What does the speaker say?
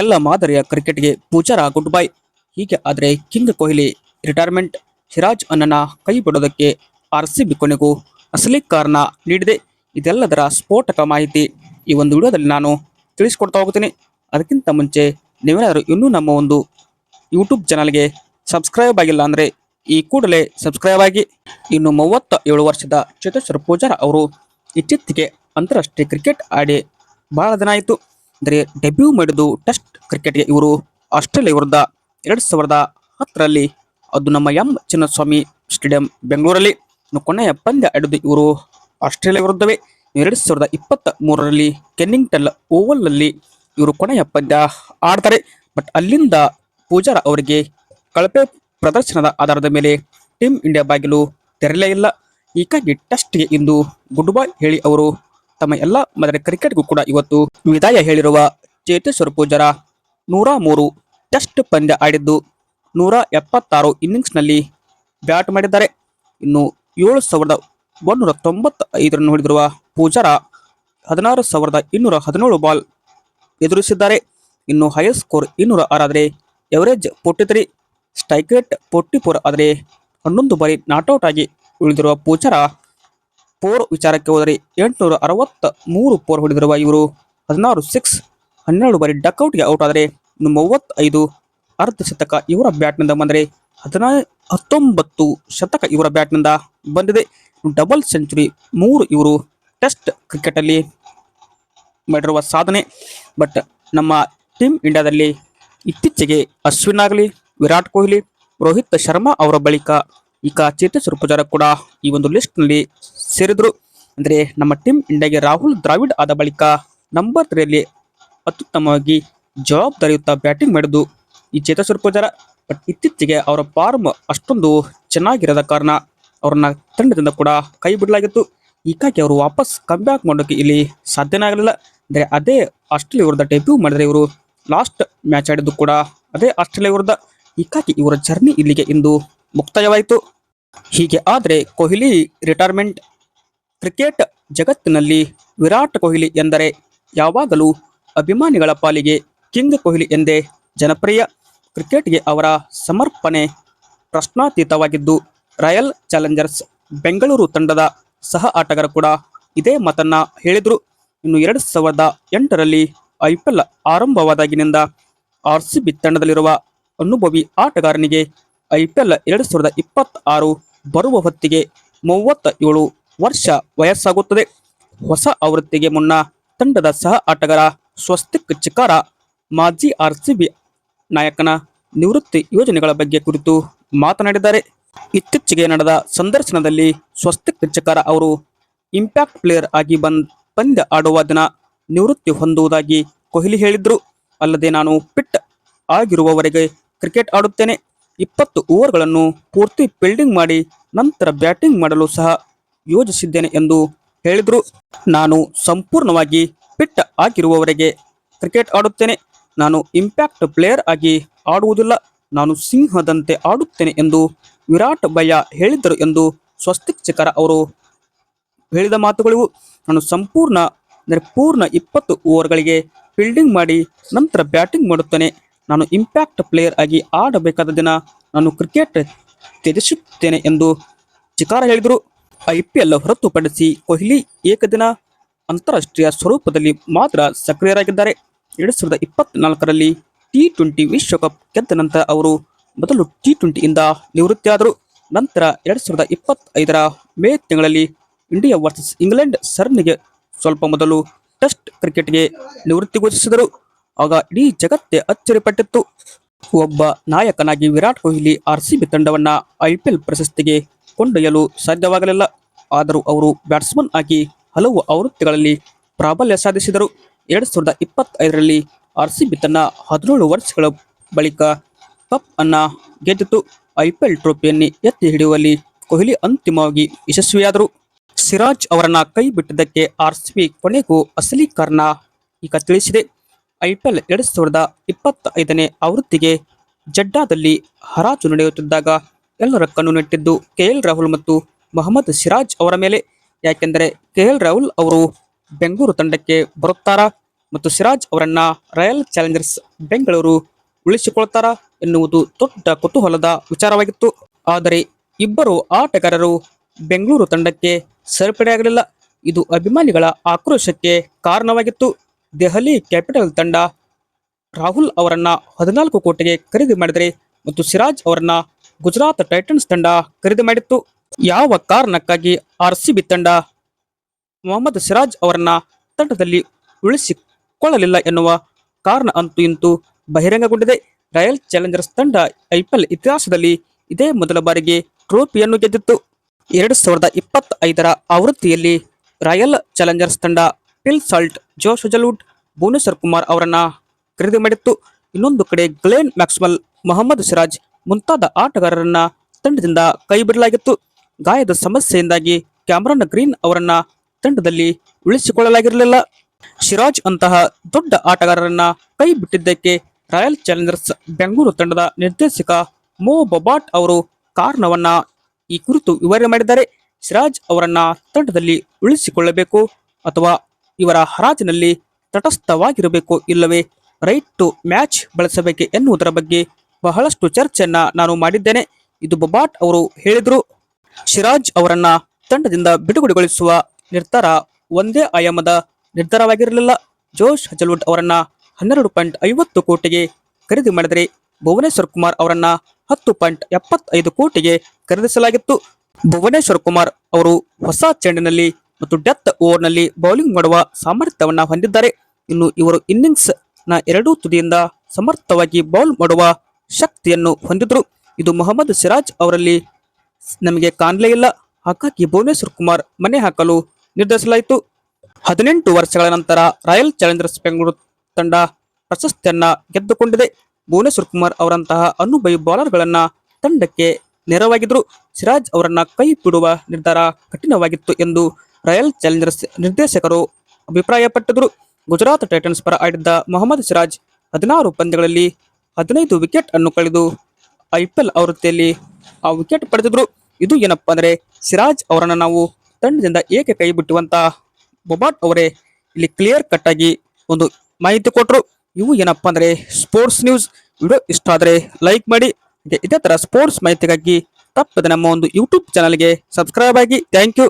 ಎಲ್ಲ ಮಾದರಿಯ ಕ್ರಿಕೆಟ್ಗೆ ಪೂಜಾರ ಗುಡ್ ಬೈ ಹೀಗೆ ಆದರೆ ಕಿಂಗ್ ಕೊಹ್ಲಿ ರಿಟೈರ್ಮೆಂಟ್ ಸಿರಾಜ್ ಅನ್ನನ ಕೈ ಬಿಡೋದಕ್ಕೆ ಆರ್ ಸಿ ಬಿ ಕೊನೆಗೂ ಅಸಲಿ ಕಾರಣ ನೀಡಿದೆ. ಇದೆಲ್ಲದರ ಸ್ಫೋಟಕ ಮಾಹಿತಿ ಈ ಒಂದು ವಿಡಿಯೋದಲ್ಲಿ ನಾನು ತಿಳಿಸ್ಕೊಡ್ತಾ ಹೋಗ್ತೀನಿ. ಅದಕ್ಕಿಂತ ಮುಂಚೆ ನೀವೇನಾದರೂ ಇನ್ನೂ ನಮ್ಮ ಒಂದು ಯೂಟ್ಯೂಬ್ ಚಾನಲ್ಗೆ ಸಬ್ಸ್ಕ್ರೈಬ್ ಆಗಿಲ್ಲ ಅಂದರೆ ಈ ಕೂಡಲೇ ಸಬ್ಸ್ಕ್ರೈಬ್ ಆಗಿ. ಇನ್ನು ಮೂವತ್ತ ಏಳು ವರ್ಷದ ಚೇತೇಶ್ವರ ಪೂಜಾರ ಅವರು ಇತ್ತೀಚೆಗೆ ಅಂತಾರಾಷ್ಟ್ರೀಯ ಕ್ರಿಕೆಟ್ ಆಡಿ ಬಹಳ ದಿನ ಆಯಿತು. ಅಂದರೆ ಡೆಬ್ಯೂ ಮಾಡಿದ್ದು ಟೆಸ್ಟ್ ಕ್ರಿಕೆಟ್ಗೆ ಇವರು ಆಸ್ಟ್ರೇಲಿಯಾ ವಿರುದ್ಧ ಎರಡು ಸಾವಿರದ ಹತ್ತರಲ್ಲಿ ಅದು ನಮ್ಮ ಎಂ ಚಿನ್ನಸ್ವಾಮಿ ಸ್ಟೇಡಿಯಂ ಬೆಂಗಳೂರಲ್ಲಿ. ಕೊನೆಯ ಪಂದ್ಯ ಆಡಿದ್ದು ಇವರು ಆಸ್ಟ್ರೇಲಿಯಾ ವಿರುದ್ಧವೇ. ಎರಡು ಸಾವಿರದ ಇಪ್ಪತ್ತ ಮೂರರಲ್ಲಿ ಕೆನ್ನಿಂಗ್ಟನ್ ಓವಲ್ನಲ್ಲಿ ಇವರು ಕೊನೆಯ ಪಂದ್ಯ ಆಡ್ತಾರೆ. ಬಟ್ ಅಲ್ಲಿಂದ ಪೂಜಾರ ಅವರಿಗೆ ಕಳಪೆ ಪ್ರದರ್ಶನದ ಆಧಾರದ ಮೇಲೆ ಟೀಮ್ ಇಂಡಿಯಾ ಬಾಗಿಲು ತೆರಲೇ ಇಲ್ಲ. ಹೀಗಾಗಿ ಟೆಸ್ಟ್ಗೆ ಇಂದು ಗುಡ್ ಬೈ ಹೇಳಿ ಅವರು ತಮ್ಮ ಎಲ್ಲ ಮೊದಲ ಕ್ರಿಕೆಟ್ಗೂ ಕೂಡ ಇವತ್ತು ವಿದಾಯ ಹೇಳಿರುವ ಚೇತೇಶ್ವರ ಪೂಜಾರ ನೂರ ಮೂರು ಟೆಸ್ಟ್ ಪಂದ್ಯ ಆಡಿದ್ದು ನೂರ ಎಪ್ಪತ್ತಾರು ಇನ್ನಿಂಗ್ಸ್ನಲ್ಲಿ ಬ್ಯಾಟ್ ಮಾಡಿದ್ದಾರೆ. ಇನ್ನು ಏಳು ಸಾವಿರದ ಒಂದೂರ ತೊಂಬತ್ತ ಐದರನ್ನು ಹೊಡೆದಿರುವ ಪೂಜಾರ ಹದಿನಾರು ಸಾವಿರದ ಇನ್ನೂರ ಹದಿನೇಳು ಬಾಲ್ ಎದುರಿಸಿದ್ದಾರೆ. ಇನ್ನು ಹೈಯೆಸ್ಟ್ ಸ್ಕೋರ್ ಇನ್ನೂರ ಆರಾದರೆ average forty three strike rate forty four ಆದರೆ ಹನ್ನೊಂದು ಬಾರಿ ನಾಟ್ಔಟ್ ಆಗಿ ಉಳಿದಿರುವ ಪೂಜಾರ ಫೋರ್ ವಿಚಾರಕ್ಕೆ ಹೋದರೆ ಎಂಟುನೂರ ಅರವತ್ತ ಮೂರು ಫೋರ್ ಹೊಡೆದಿರುವ ಇವರು ಹದಿನಾರು ಸಿಕ್ಸ್ ಹನ್ನೆರಡು ಬಾರಿ ಡಕ್ಔಟ್ಗೆ ಔಟ್ ಆದರೆ ಮೂವತ್ತೈದು ಅರ್ಧ ಶತಕ ಇವರ ಬ್ಯಾಟ್ನಿಂದ ಬಂದರೆ ಹದಿನಾ ಹತ್ತೊಂಬತ್ತು ಶತಕ ಇವರ ಬ್ಯಾಟ್ನಿಂದ ಬಂದಿದೆ. ಡಬಲ್ ಸೆಂಚುರಿ ಮೂರು ಇವರು ಟೆಸ್ಟ್ ಕ್ರಿಕೆಟಲ್ಲಿ ಮಾಡಿರುವ ಸಾಧನೆ. ಬಟ್ ನಮ್ಮ ಟೀಮ್ ಇಂಡಿಯಾದಲ್ಲಿ ಇತ್ತೀಚೆಗೆ ಅಶ್ವಿನ್ ಆಗಲಿ, ವಿರಾಟ್ ಕೊಹ್ಲಿ, ರೋಹಿತ್ ಶರ್ಮಾ ಅವರ ಬಳಿಕ ಈಗ ಚೇತೇಶ್ವರ ಪೂಜಾರ ಕೂಡ ಈ ಒಂದು ಲಿಸ್ಟ್ನಲ್ಲಿ ಸೇರಿದ್ರು. ಅಂದರೆ ನಮ್ಮ ಟೀಮ್ ಇಂಡಿಯಾಗೆ ರಾಹುಲ್ ದ್ರಾವಿಡ್ ಆದ ಬಳಿಕ ನಂಬರ್ ತ್ರೀಯಲ್ಲಿ ಅತ್ಯುತ್ತಮವಾಗಿ ಜವಾಬ್ದಾರಿಯುತ ಬ್ಯಾಟಿಂಗ್ ಮಾಡಿದ್ದು ಈ ಚೇತೇಶ್ವರ ಪೂಜಾರ. ಬಟ್ ಇತ್ತೀಚೆಗೆ ಅವರ ಫಾರ್ಮ್ ಅಷ್ಟೊಂದು ಚೆನ್ನಾಗಿರದ ಕಾರಣ ಅವರನ್ನ ತಂಡದಿಂದ ಕೂಡ ಕೈ ಬಿಡಲಾಗಿತ್ತು. ಹೀಗಾಗಿ ಅವರು ವಾಪಸ್ ಕಮ್ ಬ್ಯಾಕ್ ಮಾಡೋಕೆ ಇಲ್ಲಿ ಸಾಧ್ಯನೇ ಆಗಲಿಲ್ಲ. ಅಂದರೆ ಅದೇ ಆಸ್ಟ್ರೇಲಿಯಾ ವಿರುದ್ಧ ಡೆಬ್ಯೂ ಮಾಡಿದರೆ ಇವರು ಲಾಸ್ಟ್ ಮ್ಯಾಚ್ ಆಡಿದ್ದು ಕೂಡ ಅದೇ ಆಸ್ಟ್ರೇಲಿಯಾ ವಿರುದ್ಧ. ಹೀಗಾಗಿ ಇವರ ಜರ್ನಿ ಇಲ್ಲಿಗೆ ಇಂದು ಮುಕ್ತಾಯವಾಯಿತು. ಹೀಗೆ ಆದರೆ ಕೊಹ್ಲಿ ರಿಟೈರ್ಮೆಂಟ್ ಕ್ರಿಕೆಟ್ ಜಗತ್ತಿನಲ್ಲಿ ವಿರಾಟ್ ಕೊಹ್ಲಿ ಎಂದರೆ ಯಾವಾಗಲೂ ಅಭಿಮಾನಿಗಳ ಪಾಲಿಗೆ ಕಿಂಗ್ ಕೊಹ್ಲಿ ಎಂದೇ ಜನಪ್ರಿಯ ಕ್ರಿಕೆಟ್ಗೆ ಅವರ ಸಮರ್ಪಣೆ ಪ್ರಶ್ನಾತೀತವಾಗಿದ್ದು, ರಾಯಲ್ ಚಾಲೆಂಜರ್ಸ್ ಬೆಂಗಳೂರು ತಂಡದ ಸಹ ಆಟಗಾರ ಕೂಡ ಇದೇ ಮಾತನ್ನ ಹೇಳಿದರು. ಇನ್ನು ಎರಡು ಸಾವಿರದ ಎಂಟರಲ್ಲಿ ಐ ಪಿ ಎಲ್ ಆರಂಭವಾದಾಗಿನಿಂದ ಆರ್ ಸಿ ಬಿ ತಂಡದಲ್ಲಿರುವ ಅನುಭವಿ ಆಟಗಾರನಿಗೆ ಐ ಪಿ ಎಲ್ ಎರಡು ಸಾವಿರದ ಇಪ್ಪತ್ತಾರು ಬರುವ ಹೊತ್ತಿಗೆ ಮೂವತ್ತ ಏಳು ವರ್ಷ ವಯಸ್ಸಾಗುತ್ತದೆ. ಹೊಸ ಆವೃತ್ತಿಗೆ ಮುನ್ನ ತಂಡದ ಸಹ ಆಟಗಾರ ಸ್ವಸ್ತಿಕ್ ಚಿಕಾರ ಮಾಜಿ ಆರ್ ಸಿ ಬಿ ನಾಯಕನ ನಿವೃತ್ತಿ ಯೋಜನೆಗಳ ಬಗ್ಗೆ ಕುರಿತು ಮಾತನಾಡಿದ್ದಾರೆ. ಇತ್ತೀಚೆಗೆ ನಡೆದ ಸಂದರ್ಶನದಲ್ಲಿ ಸ್ವಸ್ತಿಕ್ ಚಿಕಾರ ಅವರು ಇಂಪ್ಯಾಕ್ಟ್ ಪ್ಲೇಯರ್ ಆಗಿ ಬಂದ್, ಪಂದ್ಯ ಆಡುವ ದಿನ ನಿವೃತ್ತಿ ಹೊಂದುವುದಾಗಿ ಕೊಹ್ಲಿ ಹೇಳಿದ್ರು. ಅಲ್ಲದೆ ನಾನು ಪಿಟ್ ಆಗಿರುವವರೆಗೆ ಕ್ರಿಕೆಟ್ ಆಡುತ್ತೇನೆ. ಇಪ್ಪತ್ತು ಓವರ್ಗಳನ್ನು ಪೂರ್ತಿ ಫೀಲ್ಡಿಂಗ್ ಮಾಡಿ, ನಂತರ ಬ್ಯಾಟಿಂಗ್ ಮಾಡಲು ಸಹ ಯೋಜಿಸಿದ್ದೇನೆ ಎಂದು ಹೇಳಿದರು. ನಾನು ಸಂಪೂರ್ಣವಾಗಿ ಫಿಟ್ ಆಗಿರುವವರೆಗೆ ಕ್ರಿಕೆಟ್ ಆಡುತ್ತೇನೆ. ನಾನು ಇಂಪ್ಯಾಕ್ಟ್ ಪ್ಲೇಯರ್ ಆಗಿ ಆಡುವುದಿಲ್ಲ. ನಾನು ಸಿಂಹದಂತೆ ಆಡುತ್ತೇನೆ ಎಂದು ವಿರಾಟ್ ಭಯ ಹೇಳಿದ್ದರು ಎಂದು ಸ್ವಸ್ತಿಕ್ ಚಿಕರ ಅವರು ಹೇಳಿದ ಮಾತುಗಳಿವು. ನಾನು ಸಂಪೂರ್ಣ ಅಂದರೆ ಪೂರ್ಣ ಇಪ್ಪತ್ತು ಓವರ್ಗಳಿಗೆ ಫೀಲ್ಡಿಂಗ್ ಮಾಡಿ ನಂತರ ಬ್ಯಾಟಿಂಗ್ ಮಾಡುತ್ತೇನೆ. ನಾನು ಇಂಪ್ಯಾಕ್ಟ್ ಪ್ಲೇಯರ್ ಆಗಿ ಆಡಬೇಕಾದ ದಿನ ನಾನು ಕ್ರಿಕೆಟ್ ತ್ಯಜಿಸುತ್ತೇನೆ ಎಂದು ಚಿಕಾರ ಹೇಳಿದರು. ಐ ಪಿ ಎಲ್ ಹೊರತುಪಡಿಸಿ ಕೊಹ್ಲಿ ಏಕದಿನ ಅಂತಾರಾಷ್ಟ್ರೀಯ ಸ್ವರೂಪದಲ್ಲಿ ಮಾತ್ರ ಸಕ್ರಿಯರಾಗಿದ್ದಾರೆ. ಎರಡು ಸಾವಿರದ ಇಪ್ಪತ್ನಾಲ್ಕರಲ್ಲಿ ಟಿ ಟ್ವೆಂಟಿ ವಿಶ್ವಕಪ್ ಗೆದ್ದ ನಂತರ ಅವರು ಮೊದಲು ಟಿ ಟ್ವೆಂಟಿಯಿಂದ ನಿವೃತ್ತಿಯಾದರು. ನಂತರ ಎರಡು ಸಾವಿರದ ಇಪ್ಪತ್ತೈದರ ಮೇ ತಿಂಗಳಲ್ಲಿ ಇಂಡಿಯಾ ವರ್ಸಸ್ ಇಂಗ್ಲೆಂಡ್ ಸರಣಿಗೆ ಸ್ವಲ್ಪ ಮೊದಲು ಟೆಸ್ಟ್ ಕ್ರಿಕೆಟ್ಗೆ ನಿವೃತ್ತಿ ಘೋಷಿಸಿದರು. ಆಗ ಇಡೀ ಜಗತ್ತೇ ಅಚ್ಚರಿಪಟ್ಟಿತ್ತು. ಒಬ್ಬ ನಾಯಕನಾಗಿ Virat Kohli R C B ತಂಡವನ್ನ I P L ಪ್ರಶಸ್ತಿಗೆ ಕೊಂಡೊಯ್ಯಲು ಸಾಧ್ಯವಾಗಲಿಲ್ಲ. ಆದರೂ ಅವರು ಬ್ಯಾಟ್ಸ್ಮನ್ ಆಗಿ ಹಲವು ಆವೃತ್ತಿಗಳಲ್ಲಿ ಪ್ರಾಬಲ್ಯ ಸಾಧಿಸಿದರು. ಎರಡು ಸಾವಿರದ ಇಪ್ಪತ್ತೈದರಲ್ಲಿ ಆರ್ ಸಿ ಬಿ ತನ್ನ ಹದಿನೇಳು ವರ್ಷಗಳ ಬಳಿಕ ಕಪ್ ಅನ್ನ ಗೆದ್ದಿತು. ಐ ಪಿ ಎಲ್ ಟ್ರೋಫಿಯನ್ನು ಎತ್ತಿ ಹಿಡಿಯುವಲ್ಲಿ ಕೊಹ್ಲಿ ಅಂತಿಮವಾಗಿ ಯಶಸ್ವಿಯಾದರು. ಸಿರಾಜ್ ಅವರನ್ನ ಕೈ ಬಿಟ್ಟಿದ್ದಕ್ಕೆ ಆರ್ ಸಿ ಬಿ ಕೊನೆಗೂ ಅಸಲಿ ಕಾರಣ ಈಗ ತಿಳಿಸಿದೆ. ಐ ಪಿ ಎಲ್ ಎರಡು ಸಾವಿರದ ಇಪ್ಪತ್ತೈದನೇ ಆವೃತ್ತಿಗೆ ಜಡ್ಡಾದಲ್ಲಿ ಹರಾಜು ನಡೆಯುತ್ತಿದ್ದಾಗ ಎಲ್ಲರ ಕಣ್ಣು ನೆಟ್ಟಿದ್ದು ಕೆ ಎಲ್ ರಾಹುಲ್ ಮತ್ತು ಮೊಹಮ್ಮದ್ ಸಿರಾಜ್ ಅವರ ಮೇಲೆ. ಯಾಕೆಂದರೆ ಕೆ ಎಲ್ ರಾಹುಲ್ ಅವರು ಬೆಂಗಳೂರು ತಂಡಕ್ಕೆ ಬರುತ್ತಾರಾ ಮತ್ತು ಸಿರಾಜ್ ಅವರನ್ನ ರಾಯಲ್ ಚಾಲೆಂಜರ್ಸ್ ಬೆಂಗಳೂರು ಉಳಿಸಿಕೊಳ್ತಾರಾ ಎನ್ನುವುದು ದೊಡ್ಡ ಕುತೂಹಲದ ವಿಚಾರವಾಗಿತ್ತು. ಆದರೆ ಇಬ್ಬರು ಆಟಗಾರರು ಬೆಂಗಳೂರು ತಂಡಕ್ಕೆ ಸೇರ್ಪಡೆಯಾಗಲಿಲ್ಲ ಇದು ಅಭಿಮಾನಿಗಳ ಆಕ್ರೋಶಕ್ಕೆ ಕಾರಣವಾಗಿತ್ತು. ದೆಹಲಿ ಕ್ಯಾಪಿಟಲ್ ತಂಡ ರಾಹುಲ್ ಅವರನ್ನ ಹದಿನಾಲ್ಕು ಕೋಟಿಗೆ ಖರೀದಿ ಮಾಡಿದರೆ ಮತ್ತು ಸಿರಾಜ್ ಅವರನ್ನ ಗುಜರಾತ್ ಟೈಟನ್ಸ್ ತಂಡ ಖರೀದಿ ಮಾಡಿತ್ತು. ಯಾವ ಕಾರಣಕ್ಕಾಗಿ ಆರ್ ಸಿ ಬಿ ತಂಡ ಮೊಹಮ್ಮದ್ ಸಿರಾಜ್ ಅವರನ್ನ ತಂಡದಲ್ಲಿ ಉಳಿಸಿಕೊಳ್ಳಲಿಲ್ಲ ಎನ್ನುವ ಕಾರಣ ಅಂತೂ ಇಂತೂ ಬಹಿರಂಗಗೊಂಡಿದೆ. ರಾಯಲ್ ಚಾಲೆಂಜರ್ಸ್ ತಂಡ ಐಪಿಎಲ್ ಇತಿಹಾಸದಲ್ಲಿ ಇದೇ ಮೊದಲ ಬಾರಿಗೆ ಟ್ರೋಫಿಯನ್ನು ಗೆದ್ದಿತ್ತು. ಎರಡು ಸಾವಿರದ ಇಪ್ಪತ್ತೈದರ ಆವೃತ್ತಿಯಲ್ಲಿ ರಾಯಲ್ ಚಾಲೆಂಜರ್ಸ್ ತಂಡ Phil Salt, Josh ಜಲೂಡ್ Bhuvneshwar Kumar ಅವರನ್ನ ಖರೀದಿ ಮಾಡಿತ್ತು. ಇನ್ನೊಂದು ಕಡೆ ಗ್ಲೇನ್ ಮ್ಯಾಕ್ಸ್ವೆಲ್ ಮೊಹಮ್ಮದ್ ಸಿರಾಜ್ ಮುಂತಾದ ಆಟಗಾರರನ್ನ ತಂಡದಿಂದ ಕೈಬಿಡಲಾಗಿತ್ತು. ಗಾಯದ ಸಮಸ್ಯೆಯಿಂದಾಗಿ ಕ್ಯಾಮರನ್ ಗ್ರೀನ್ ಅವರನ್ನ ತಂಡದಲ್ಲಿ ಉಳಿಸಿಕೊಳ್ಳಲಾಗಿರಲಿಲ್ಲ. ಸಿರಾಜ್ ಅಂತಹ ದೊಡ್ಡ ಆಟಗಾರರನ್ನ ಕೈ ಬಿಟ್ಟಿದ್ದಕ್ಕೆ ರಾಯಲ್ ಚಾಲೆಂಜರ್ಸ್ ಬೆಂಗಳೂರು ತಂಡದ ನಿರ್ದೇಶಕ ಮೋ ಬೊಬಾಟ್ ಅವರು ಕಾರಣವನ್ನ ಈ ಕುರಿತು ವಿವರಣೆ ಮಾಡಿದ್ದಾರೆ. ಸಿರಾಜ್ ಅವರನ್ನ ತಂಡದಲ್ಲಿ ಉಳಿಸಿಕೊಳ್ಳಬೇಕು ಅಥವಾ ಇವರ ಹರಾಜಿನಲ್ಲಿ ತಟಸ್ಥವಾಗಿರಬೇಕು ಇಲ್ಲವೇ ರೈಟ್ ಟು ಮ್ಯಾಚ್ ಬಳಸಬೇಕೆ ಎನ್ನುವುದರ ಬಗ್ಗೆ ಬಹಳಷ್ಟು ಚರ್ಚೆಯನ್ನ ನಾನು ಮಾಡಿದ್ದೇನೆ. ಇದು ಬೊಬಾಟ್ ಅವರು ಹೇಳಿದ್ರು. ಶಿರಾಜ್ ಅವರನ್ನ ತಂಡದಿಂದ ಬಿಡುಗಡೆಗೊಳಿಸುವ ನಿರ್ಧಾರ ಒಂದೇ ಆಯಾಮದ ನಿರ್ಧಾರವಾಗಿರಲಿಲ್ಲ. ಜೋಶ್ ಹಜಲ್ವುಡ್ ಅವರನ್ನ ಹನ್ನೆರಡು ಪಾಯಿಂಟ್ ಐವತ್ತು ಕೋಟಿಗೆ ಖರೀದಿ ಮಾಡಿದರೆ ಭುವನೇಶ್ವರ್ ಕುಮಾರ್ ಅವರನ್ನ ಹತ್ತು ಪಾಯಿಂಟ್ ಎಪ್ಪತ್ತೈದು ಕೋಟಿಗೆ ಖರೀದಿಸಲಾಗಿತ್ತು. ಭುವನೇಶ್ವರ್ ಕುಮಾರ್ ಅವರು ಹೊಸ ಚೆಂಡಿನಲ್ಲಿ ಮತ್ತು ಡೆತ್ ಓವರ್ನಲ್ಲಿ ಬೌಲಿಂಗ್ ಮಾಡುವ ಸಾಮರ್ಥ್ಯವನ್ನು ಹೊಂದಿದ್ದಾರೆ. ಇನ್ನು ಇವರು ಇನ್ನಿಂಗ್ಸ್ನ ಎರಡೂ ತುದಿಯಿಂದ ಸಮರ್ಥವಾಗಿ ಬೌಲ್ ಮಾಡುವ ಶಕ್ತಿಯನ್ನು ಹೊಂದಿದ್ರು. ಇದು ಮೊಹಮ್ಮದ್ ಸಿರಾಜ್ ಅವರಲ್ಲಿ ನಮಗೆ ಕಾಣಲೇ ಇಲ್ಲ. ಹಾಗಾಗಿ ಭುವನೇಶ್ವರ್ ಕುಮಾರ್ ಮನೆ ಹಾಕಲು ನಿರ್ಧರಿಸಲಾಯಿತು. ಹದಿನೆಂಟು ವರ್ಷಗಳ ನಂತರ ರಾಯಲ್ ಚಾಲೆಂಜರ್ಸ್ ಬೆಂಗಳೂರು ತಂಡ ಪ್ರಶಸ್ತಿಯನ್ನ ಗೆದ್ದುಕೊಂಡಿದೆ. ಭುವನೇಶ್ವರ್ ಕುಮಾರ್ ಅವರಂತಹ ಅನುಭವಿ ಬೌಲರ್ಗಳನ್ನ ತಂಡಕ್ಕೆ ನೆರವಾಗಿದ್ರು. ಸಿರಾಜ್ ಅವರನ್ನ ಕೈ ಬಿಡುವ ನಿರ್ಧಾರ ಕಠಿಣವಾಗಿತ್ತು ಎಂದು ರಾಯಲ್ ಚಾಲೆಂಜರ್ಸ್ ನಿರ್ದೇಶಕರು ಅಭಿಪ್ರಾಯಪಟ್ಟಿದ್ರು. ಗುಜರಾತ್ ಟೈಟನ್ಸ್ ಪರ ಆಡಿದ್ದ ಮೊಹಮ್ಮದ್ ಸಿರಾಜ್ ಹದಿನಾರು ಪಂದ್ಯಗಳಲ್ಲಿ ಹದಿನೈದು ವಿಕೆಟ್ ಅನ್ನು ಕಳೆದು ಐಪಿಎಲ್ ಆವೃತ್ತಿಯಲ್ಲಿ ಆ ವಿಕೆಟ್ ಪಡೆದಿದ್ರು. ಇದು ಏನಪ್ಪ ಅಂದ್ರೆ ಸಿರಾಜ್ ಅವರನ್ನ ನಾವು ತಂಡದಿಂದ ಏಕೆ ಕೈ ಬಿಟ್ಟುವಂತ ಬೊಬಾಟ್ ಅವರೇ ಇಲ್ಲಿ ಕ್ಲಿಯರ್ ಕಟ್ ಆಗಿ ಒಂದು ಮಾಹಿತಿ ಕೊಟ್ಟರು ಇವು ಏನಪ್ಪ ಅಂದ್ರೆ ಸ್ಪೋರ್ಟ್ಸ್ ನ್ಯೂಸ್ ವಿಡಿಯೋ ಇಷ್ಟ ಆದರೆ ಲೈಕ್ ಮಾಡಿ. ಇದೇ ತರ ಸ್ಪೋರ್ಟ್ಸ್ ಮಾಹಿತಿಗಾಗಿ ತಪ್ಪದೆ ನಮ್ಮ ಒಂದು ಯೂಟ್ಯೂಬ್ ಚಾನಲ್ಗೆ ಸಬ್ಸ್ಕ್ರೈಬ್ ಆಗಿ. Thank you